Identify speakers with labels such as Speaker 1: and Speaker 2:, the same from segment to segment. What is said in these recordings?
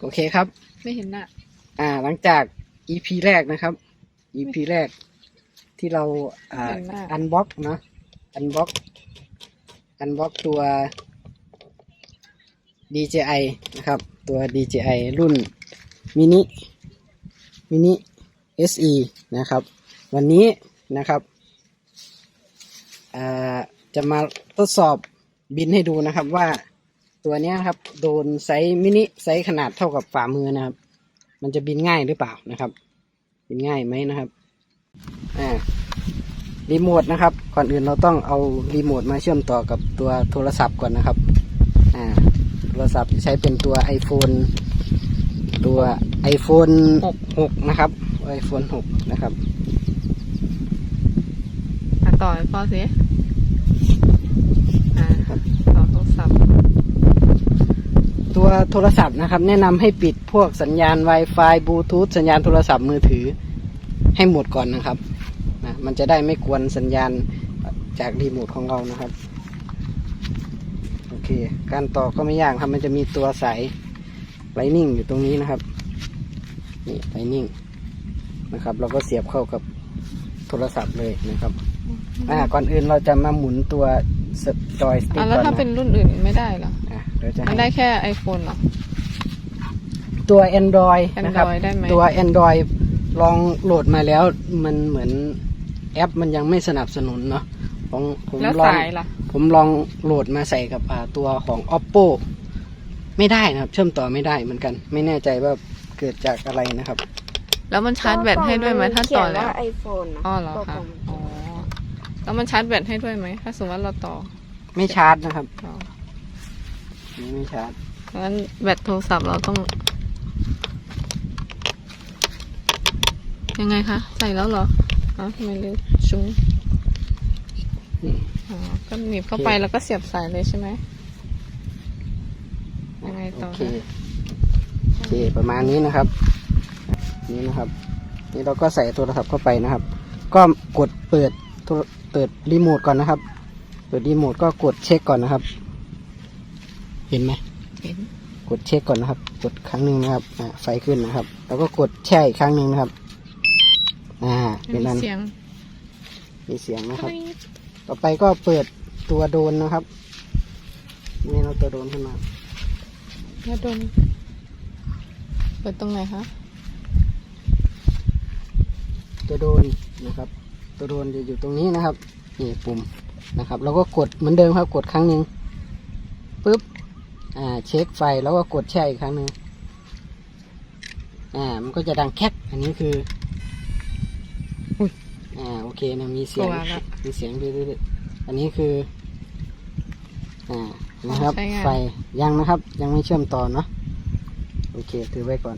Speaker 1: โอเคครับ
Speaker 2: ไม่เห็นหน้า
Speaker 1: อ่า หลังจาก EP แรกนะครับ EP แรก ที่เราอ่า
Speaker 2: เห็นหน้า
Speaker 1: อันบ็อกเนาะอันบ็อกอันบ็อกตัว DJI นะครับ ตัว DJI รุ่นมินิมินิ SE นะครับ วันนี้นะครับอ่าจะมาทดสอบบินให้ดูนะครับว่า ตัวนี้ครับ โดนไซส์มินิไซส์ขนาดเท่ากับฝ่ามือนะครับ มันจะบินง่ายหรือเปล่านะครับ บินง่ายไหมนะครับอ่ารีโมทนะครับ ก่อนอื่นเราต้องเอารีโมทมาเชื่อมต่อกับตัวโทรศัพท์ก่อนนะครับอ่าโทรศัพท์จะใช้เป็นตัว iPhone ตัว iPhone 6 นะครับ iPhone 6 นะครับ
Speaker 2: ต่อให้พ่อสิอ่าต่อโทรศัพท์
Speaker 1: ตัวโทรศัพท์นะครับ แนะนำให้ปิดพวกสัญญาณ Wi-Fi บลูทูธสัญญาณโทรศัพท์มือถือให้หมดก่อนนะครับนะมันจะได้ไม่กวนสัญญาณจากรีโมทของเรานะครับโอเค การต่อก็ไม่ยากครับมันจะมีตัวสายไลนิ่งอยู่ตรงนี้นะครับนี่ไลนิ่งนะครับ เราก็เสียบเข้ากับโทรศัพท์เลยนะครับอ่าก่อนอื่นเราจะมาหมุนตัวจอยสติ๊
Speaker 2: อะ
Speaker 1: ก
Speaker 2: แล้ว
Speaker 1: ก่อน
Speaker 2: ถ้า
Speaker 1: นะ
Speaker 2: เป็นรุ่นอื่นไม่ได้เหรอ
Speaker 1: อะ เดี๋ยวจะ
Speaker 2: มัน
Speaker 1: ให้
Speaker 2: ได้แค่ iPhone เหรอ
Speaker 1: ตัว Android นะครับ
Speaker 2: Android ได้ไหม
Speaker 1: ตัว Android ลองโหลดมาแล้วมันเหมือนแอปมันยังไม่สนับสนุนเนาะของผม
Speaker 2: แล้ว
Speaker 1: ลอง
Speaker 2: สายล่ะ
Speaker 1: ผมลองโหลดมาใส่กับอ่าตัวของ oppo ไม่ได้นะครับ เชื่อมต่อไม่ได้เหมือนกัน ไม่แน่ใจว่าเกิดจากอะไรนะครับ
Speaker 2: แล้วมันชาร์จแบตให้ด้วยไหมถ้าต่อแล้ว
Speaker 3: ไอโฟนนะ
Speaker 2: อ๋อเหรอคะอ๋อ แล้วมันชาร์จแบตให้ด้วยไหม ถ้าสมมติว่าเราต่อ
Speaker 1: ไม่ชาร์จนะครับ
Speaker 2: ต่อ
Speaker 1: นี่ ไม่ชาร์จ
Speaker 2: งั้นแบตโทรศัพท์เราต้อง ยังไงคะ ใส่แล้วเหรออ๋อทำไมเร็วชุ้ง
Speaker 1: นี่
Speaker 2: อ๋อก็หนีบเข้าไปแล้วก็เสียบสายเลยใช่ไหมยังไงต่อ
Speaker 1: โอเค
Speaker 2: คะ
Speaker 1: โอเคประมาณนี้นะครับ นี่นะครับ นี่เราก็ใส่โทรศัพท์เข้าไปนะครับ ก็กดเปิดโทรเปิดรีโมทก่อนนะครับ เปิดรีโมทก็กดเช็คก่อนนะครับ เห็นไหม
Speaker 2: เห็น
Speaker 1: กดเช็คก่อนนะครับ กดครั้งหนึ่งนะครับอ่าไฟขึ้นนะครับ แล้วก็กดแช่อีกครั้งหนึ่งนะครับ อ่าเป็น
Speaker 2: มี
Speaker 1: นั้น
Speaker 2: เสียง
Speaker 1: มีเสียงนะครับ ต่อไปก็เปิดตัวโดนนะครับนี่เราตัวโดนขึ้นมา
Speaker 2: แล้วดมเปิดตรงไหนคะ
Speaker 1: ตัวโดนนะครับ ตัวโดนจะอยู่ตรงนี้นะครับนี่ปุ่มนะครับ แล้วก็กดเหมือนเดิมครับ กดครั้งหนึ่งปุ๊บ อ่าเช็คไฟแล้วก็กดแช่อีกครั้งหนึ่งอ่ามันก็จะดังแคกอันนี้คืออุ้ยอ่าโอเคนะมีเสียง
Speaker 2: กลัวละ
Speaker 1: มีเสียงดื้อๆอันนี้คืออ่านะครับ
Speaker 2: ใช้งาน
Speaker 1: ไฟยังนะครับ ยังไม่เชื่อมต่อเนาะโอเคถือไว้ก่อน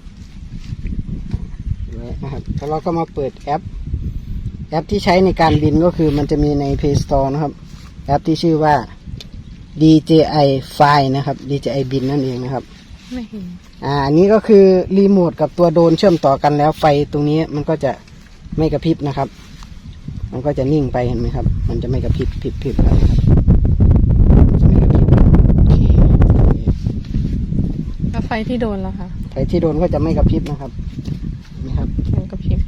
Speaker 1: ถือไว้นะครับแล้วเราก็มาเปิดแอป แอปที่ใช้ในการบินก็คือมันจะมีใน Play Store นะครับ แอปที่ชื่อว่า DJI Fly นะครับ DJI บินนั่นเองนะครับ
Speaker 2: ไม่เห็น
Speaker 1: อ่าอันนี้ก็คือรีโมทกับตัวโดรนเชื่อมต่อกันแล้วไฟตรงนี้มันก็จะไม่กระพริบนะครับ มันก็จะนิ่งไปเห็นไหมครับ มันจะไม่กระพริบพริบพริบอะไรครับมันจะไม่กระพริบ
Speaker 2: โอเคแล้วไฟที่โดนแล้วคะ
Speaker 1: ไฟที่โดนก็จะไม่กระพริบนะครับนะครับ
Speaker 2: มันก็พริบ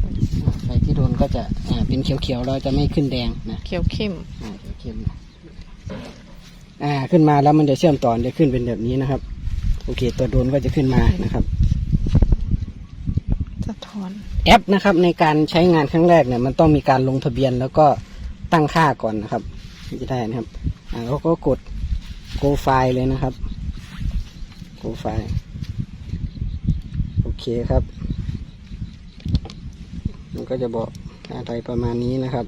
Speaker 1: อ่าไฟที่โดนก็จะอ่าเป็นเขียวๆเราจะไม่ขึ้นแดงนะ
Speaker 2: เขียวเข้ม
Speaker 1: อ่าเดี๋ยวเข้มนะ อ่าขึ้นมาแล้วมันจะเชื่อมต่อจะขึ้นเป็นแบบนี้นะครับ โอเค ตัวโดรนก็จะขึ้นมานะครับ
Speaker 2: สะท้อน
Speaker 1: แอปนะครับในการใช้งานครั้งแรกเนี่ยมันต้องมีการลงทะเบียนแล้วก็ตั้งค่าก่อนนะครับถึงจะได้นะครับอ่าแล้วก็กด go file เลยนะครับ go file โอเคครับ มันก็จะบอกอะไรประมาณนี้นะครับ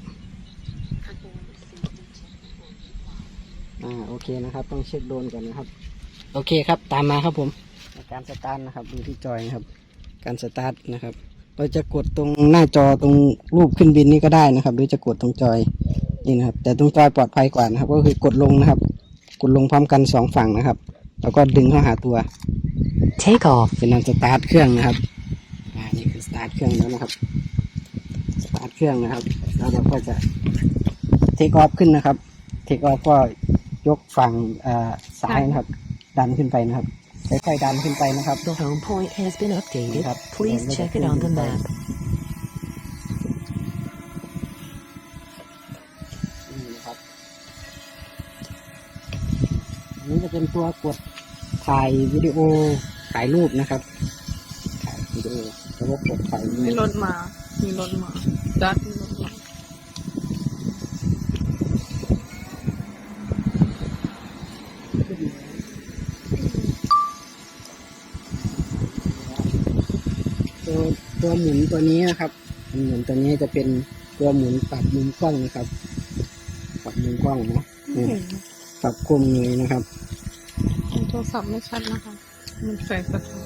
Speaker 1: อ่าโอเคนะครับ ต้องเช็คโดรนก่อนนะครับ โอเคครับตามมาครับผมในการสตาร์ทนะครับดูที่จอยนะครับ การสตาร์ทนะครับ เราจะกดตรงหน้าจอตรงรูปขึ้นบินนี่ก็ได้นะครับ หรือจะกดตรงจอยนี่นะครับ แต่ตรงจอยปลอดภัยกว่านะครับ ก็คือกดลงนะครับ กดลงพร้อมกันสองฝั่งนะครับ แล้วก็ดึงเข้าหาตัว
Speaker 4: Take off.
Speaker 1: เป็นการสตาร์ทเครื่องนะครับอ่านี่คือสตาร์ทเครื่องแล้วนะครับสตาร์ทเครื่องนะครับ แล้วเราก็จะเทคออฟขึ้นนะครับ เทคออฟก็ ยกฝั่งอ่าซ้ายนะครับ ดันขึ้นไปนะครับค่อยๆดันขึ้นไปนะครับ
Speaker 3: The home point has been updated.
Speaker 1: Yep.
Speaker 3: Please
Speaker 1: Yeah,
Speaker 3: check
Speaker 1: look
Speaker 3: it
Speaker 1: at
Speaker 3: on the
Speaker 1: the
Speaker 3: map.
Speaker 1: นี่นะครับอันนี้จะเป็นตัวกดถ่ายวิดีโอถ่ายรูปนะครับถ่ายวิดีโอแล้วก็กดถ่ายรู
Speaker 2: มี
Speaker 1: ป
Speaker 2: รถมา มีรถมาจัด
Speaker 1: ตัวตัวหมุนตัวนี้นะครับหมุนตัวนี้จะเป็นตัวหมุนปรับมุมกล้องนะครับ ปรับมุมกล้องเนาะ
Speaker 2: ไม่เห็น
Speaker 1: ปรับคมเลยนะครับ
Speaker 2: โทรศัพท์ไม่ชัดนะคะ มันแสงสะท้อน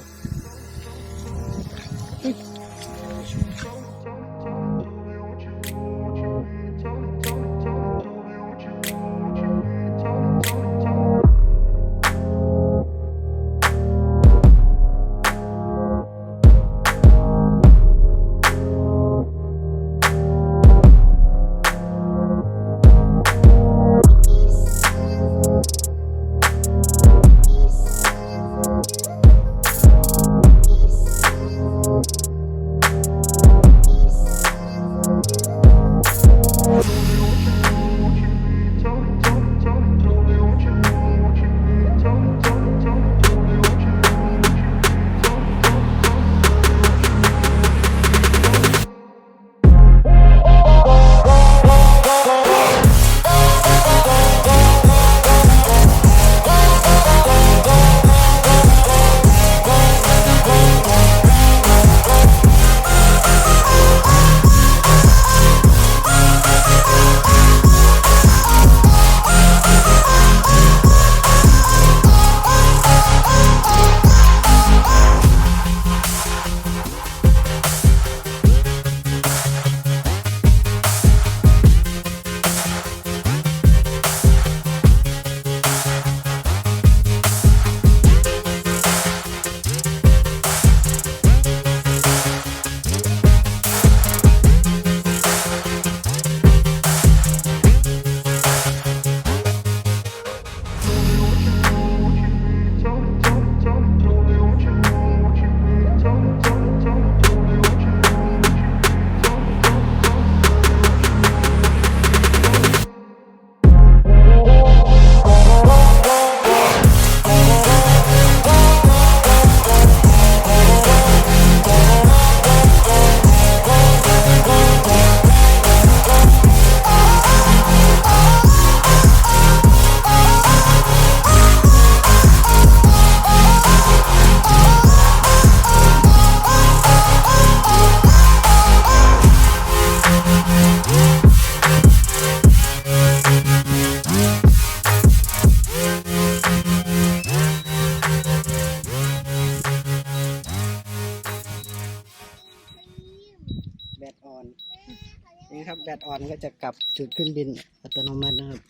Speaker 2: นี่ครับ แบตออนก็จะกลับจุดขึ้นบินอัตโนมัตินะครับ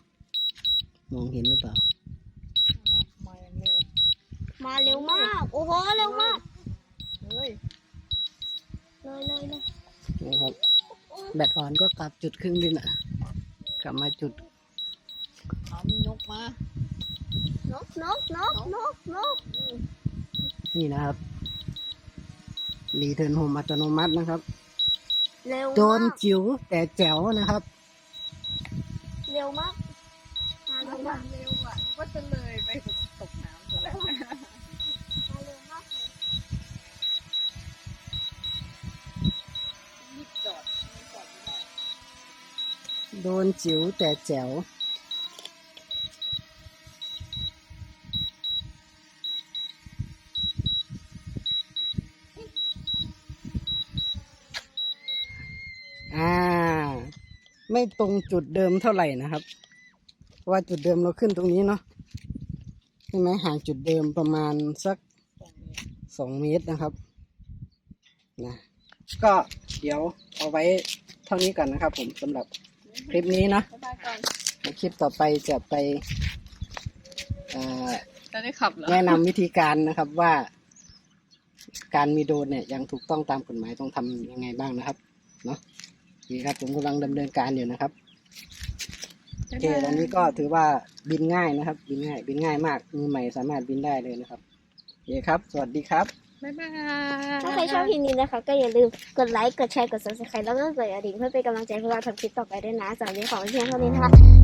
Speaker 2: มองเห็นหรือเปล่า มาอย่างเร็ว
Speaker 4: มาเร็วมาก โอ้โห เร็วมาก
Speaker 2: เฮ้ย
Speaker 4: เลยเลยเลย
Speaker 1: นะครับ แบตออนก็กลับจุดขึ้นบินอะ กลับมาจุด
Speaker 2: เอามีนกมา
Speaker 4: นกนกนกนกนก
Speaker 1: นี่นะครับ รีเทิร์นโฮมอัตโนมัตินะครับ
Speaker 4: เร็ว
Speaker 1: โจ
Speaker 4: มานก
Speaker 1: จิ๋วแต่แจ๋วนะครับ
Speaker 4: เร็วมากมาเร็วมาก
Speaker 2: เร็วอะก็จะเลยไปตกน้ำซะแล้ว
Speaker 4: มาเร็วมากเลย
Speaker 2: รีบจอดไม่จอดไม่ได้
Speaker 1: โดนจิ๋วแต่แจ๋ว อ่า ไม่ตรงจุดเดิมเท่าไหร่นะครับเพราะว่าจุดเดิมเราขึ้นตรงนี้เนาะใช่ไหมห่างจุดเดิมประมาณสักสองเมตรนะครับนะก็เดี๋ยวเอาไว้เท่านี้ก่อนนะครับผมสำหรับคลิปนี้เนาะ
Speaker 2: บ๊ายบายก่อน
Speaker 1: ในคลิปต่อไปจะไปเอ่อ
Speaker 2: จะได้ขับเหรอ
Speaker 1: แนะนำวิธีการนะครับว่าการมีโดรนเนี่ยยังถูกต้องตามกฎหมายต้องทำยังไงบ้างนะครับเนาะ นี่ครับผมกำลังดำเนินการอยู่นะครับโอเคตอนนี้ก็ถือว่าบินง่ายนะครับ บินง่าย บินง่ายมากมือใหม่สามารถบินได้เลยนะครับโอเคครับ สวัสดีครับ
Speaker 3: บ๊ายบาย
Speaker 4: ถ้าใครชอบคลิปนี้นะคะ ก็อย่าลืมกดไลค์ กดแชร์ กด subscribe แล้วก็กดกระดิ่งเพื่อเป็นกำลังใจให้พวกเราทำคลิปต่อไปด้วยนะสำหรับวันนี้ขอเพียงเท่านี้นะคะ